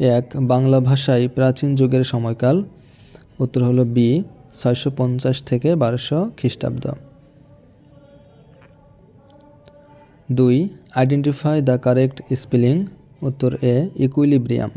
এক বাংলা ভাষায় প্রাচীন যুগের সময়কাল। উত্তর হলো বি, ছয়শো পঞ্চাশ থেকে বারোশো খ্রিস্টাব্দ। দুই আইডেন্টিফাই দ্য কারেক্ট স্পেলিং উত্তর এ ইকুইলিব্রিয়াম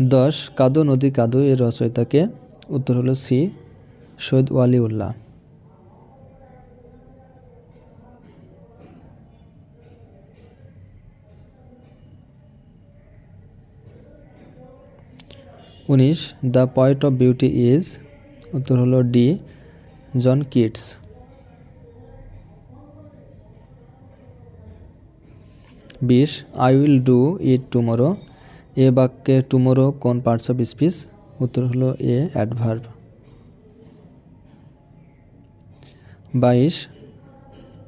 দশ, কাদো নদী কাদো এর রচয়িতাকে। উত্তর হলো সি, সৈয়দ ওয়ালিউল্লাহ। উনিশ, the point of beauty is, উত্তর হলো ডি, জন কিটস। বিশ, I will do it tomorrow. এ বাক্যে টুমোরো কোন পার্টস অফ স্পিচ উত্তর হলো এ অ্যাডভার্ব বাইশ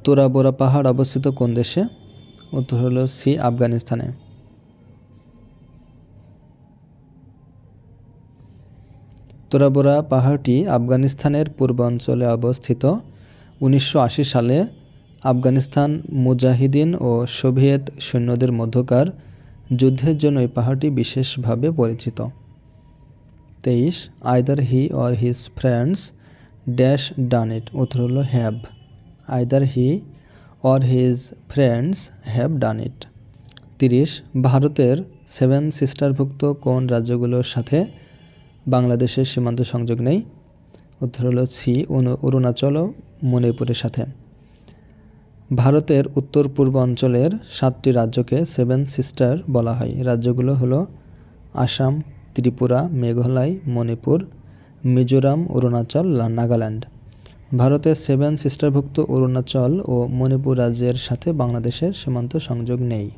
তোরাবোরা পাহাড় অবস্থিত কোন দেশে? উত্তর হলো সি, আফগানিস্তানে। তোরাবোরা পাহাড়টি আফগানিস্তানের পূর্বাঞ্চলে অবস্থিত। উনিশশো আশি সালে আফগানিস্তান মুজাহিদিন ও সোভিয়েত সৈন্যদের মধ্যকার যুদ্ধের জন্য এই পাহাড়টি বিশেষভাবে পরিচিত। তেইশ either he or his friends dash done it উত্তর হলো have either he or his friends have done it তিরিশ, ভারতের সেভেন সিস্টারভুক্ত কোন রাজ্যগুলোর সাথে বাংলাদেশের সীমান্ত সংযোগ নেই? উত্তর হলো সি অরুণাচল ও মণিপুরের সাথে। ভারতের উত্তর পূর্ব অঞ্চলের সাতটি রাজ্যকে সেভেন সিস্টার বলা হয়। রাজ্যগুলো হলো আসাম, ত্রিপুরা, মেঘালয়, মণিপুর, মিজোরাম, অরুণাচল, নাগাল্যান্ড। ভারতের সেভেন সিস্টারভুক্ত অরুণাচল ও মণিপুর রাজ্যের সাথে বাংলাদেশের সীমান্ত সংযোগ নেই।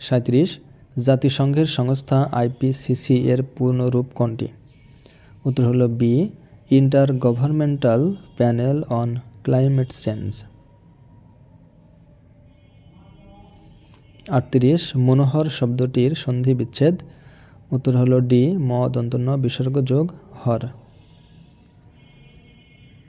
সাঁত্রিশ জাতিসংঘের সংস্থা আইপিসিসি এর পূর্ণরূপ কোনটি? উত্তর হলো B inter governmental panel on climate change. আটত্রিশ, মনোহর শব্দটির সন্ধি বিচ্ছেদ উত্তর হল ডি ম দন্তন্য বিসর্গ যোগ হর।